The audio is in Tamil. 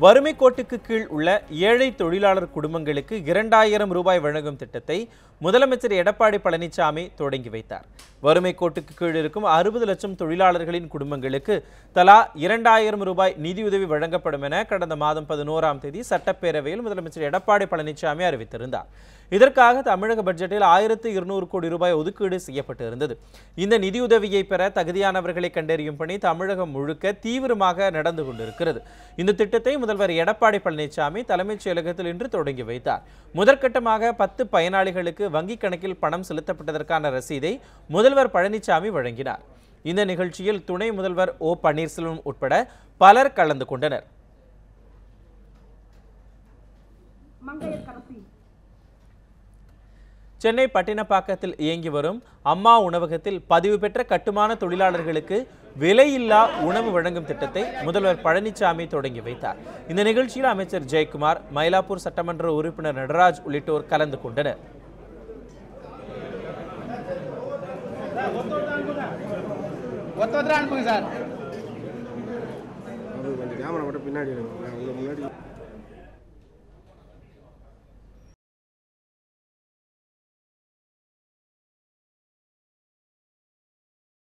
வறுமை கோட்டுக்கு கீழ் உள்ள ஏழை தொழிலாளர் குடும்பங்களுக்கு இரண்டாயிரம் ரூபாய் வழங்கும் திட்டத்தை முதலமைச்சர் எடப்பாடி பழனிசாமி தொடங்கி வைத்தார். வறுமை கோட்டுக்கு கீழ் இருக்கும் அறுபது லட்சம் தொழிலாளர்களின் குடும்பங்களுக்கு தலா இரண்டாயிரம் ரூபாய் நிதியுதவி வழங்கப்படும் என கடந்த மாதம் பதினோராம் தேதி சட்டப்பேரவையில் முதலமைச்சர் எடப்பாடி பழனிசாமி அறிவித்திருந்தார். இதற்காக தமிழக பட்ஜெட்டில் ஆயிரத்து இருநூறு கோடி ரூபாய் ஒதுக்கீடு செய்யப்பட்டிருந்தது. இந்த நிதியுதவியை பெற தகுதியானவர்களை கண்டறியும் பணி தமிழகம் முழுக்க தீவிரமாக நடந்து கொண்டிருக்கிறது. இந்த திட்டத்தை முதல்வர் எடப்பாடி பழனிசாமி தலைமைச் செயலகத்தில் இன்று தொடங்கி வைத்தார். முதற்கட்டமாக பத்து பயனாளிகளுக்கு வங்கிக் கணக்கில் பணம் செலுத்தப்பட்டதற்கான ரசீதை முதல்வர் பழனிசாமி வழங்கினார். இந்த நிகழ்ச்சியில் துணை முதல்வர் ஓ பன்னீர்செல்வம் உட்பட பலர் கலந்து கொண்டனர். சென்னை பட்டினப்பாக்கத்தில் இயங்கி வரும் அம்மா உணவகத்தில் பதிவு பெற்ற கட்டுமான தொழிலாளர்களுக்கு விலையில்லா உணவு வழங்கும் திட்டத்தை முதல்வர் பழனிசாமி தொடங்கி வைத்தார். இந்த நிகழ்ச்சியில் அமைச்சர் ஜெயக்குமார் மயிலாப்பூர் சட்டமன்ற உறுப்பினர் நடராஜ் உள்ளிட்டோர் கலந்து கொண்டனர். அனுப்புங்க சார். கேமரா மட்டும் பின்னாடி